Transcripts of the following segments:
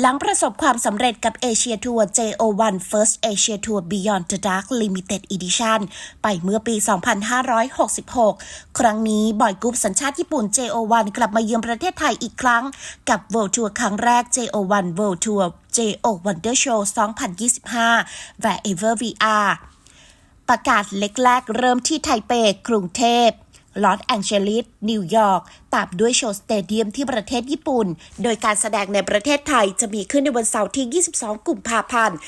หลังประสบความสำเร็จกับเอเชียทัวร์ JO1 First Asia Tour Beyond the Dark Limited Edition ไปเมื่อปี 2566 ครั้งนี้บอยกรุ๊ปสัญชาติญี่ปุ่น JO1 กลับมาเยือนประเทศไทยอีกครั้ง กับ World Tour ครั้งแรก JO1 World Tour JO Wonder Show 2025 Wherever We Are ประกาศเล็กแรกเริ่มที่ไทเป กรุงเทพลอสแองเจลิส นิวยอร์กตามด้วยโชว์สเตเดียมที่ประเทศญี่ปุ่น โดยการแสดงในประเทศไทยจะมีขึ้นในวันเสาร์ที่ 22 กุมภาพันธ์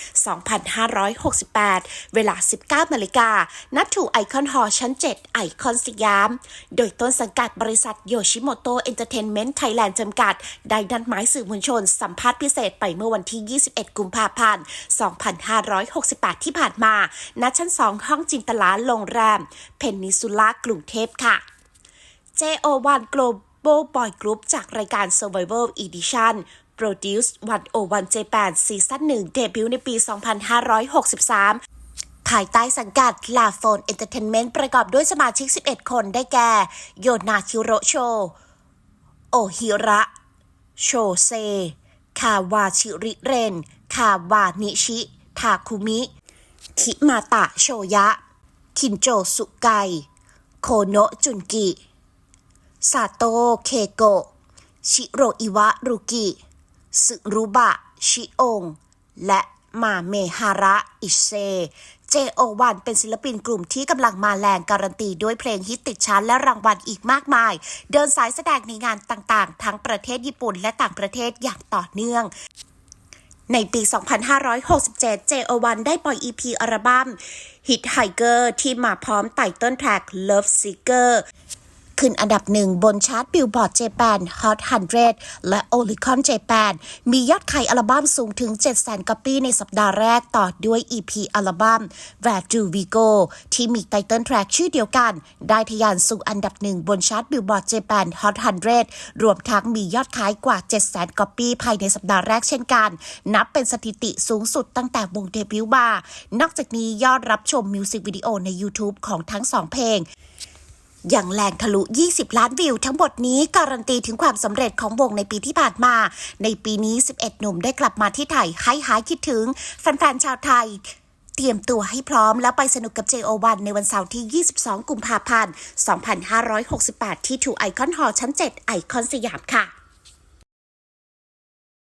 2568 เวลา 19นาฬิกานัดถูไอคอนฮอล์ชั้น 7 ไอคอนสยาม โดยต้นสังกัดบริษัทโยชิโมโตเอนเตอร์เทนเมนต์ไทยแลนด์จำกัด ได้นัดหมายสื่อมวลชน สัมภาษณ์พิเศษไปเมื่อวันที่ 21 กุมภาพันธ์ 2568 ที่ผ่านมา ณ ชั้น 2 ห้องจินตลาโรงแรม เพนนิซูล่ากรุงเทพค่ะ JO1 Global Boy Group จากรายการ Survival Edition Produce 101 Japan ซีซั่น1เดบิวต์ในปี 2563 ภายใต้สังกัดลาโฟนเอนเตอร์เทนเมนต์ประกอบด้วยสมาชิก 11 คนได้แก่ โยนาคิโรโช โอฮิระ โชเซ คาวาชิริเรน คาวานิชิ ทาคุมิ คิมาตะโชยะ คินโจสุไก โคโนะจุนกิ ซาโตะเคโกะ ชิโรอิวะรุกิ สึรุบะ ชิอง และมาเมฮาระ อิเซ JO1 เป็นศิลปินกลุ่มที่กำลังมาแรงการันตีด้วยเพลงฮิตติดชาร์ตและรางวัลอีกมากมาย เดินสายแสดงในงานต่างๆ ทั้งประเทศญี่ปุ่นและต่างประเทศอย่างต่อเนื่องในปี 2567 JO1 ได้ปล่อย EP อัลบั้ม Hit Hiker ที่มาพร้อมไตเติ้ลแทร็ก Love Seeker ขึ้นอันดับหนึ่งบนชาร์ตบิลบอร์ดเจแปน Hot 100 และ Oricon Japan มียอดขายอัลบั้มสูงถึง 700,000ก๊อปปี้ในสัปดาห์แรกต่อด้วย EP อัลบั้ม Where Do We Go ที่มีไตเติ้ลแทร็กชื่อเดียวกัน ได้ทะยานสู่อันดับหนึ่งบนชาร์ตบิลบอร์ดเจแปน Hot 100 รวมทั้งมียอดขายกว่า 700,000ก๊อปปี้ภายในสัปดาห์แรกเช่นกัน นับเป็นสถิติสูงสุดตั้งแต่วงเดบิวต์มา นอกจากนี้ยอดรับชมมิวสิกวิดีโอใน YouTube ของทั้งสองเพลง อย่างแรงทะลุ 20 ล้านวิว ทั้งหมดนี้การันตีถึงความสำเร็จของวงในปีที่ผ่านมา ในปีนี้ 11 หนุ่มได้กลับมาที่ไทยให้หายคิดถึง แฟนๆชาวไทยเตรียมตัวให้พร้อมแล้วไปสนุกกับ JO1 ในวันเสาร์ที่ 22 กุมภาพันธ์ 2568 ที่ True Icon Hall ชั้น 7 ไอคอนสยามค่ะ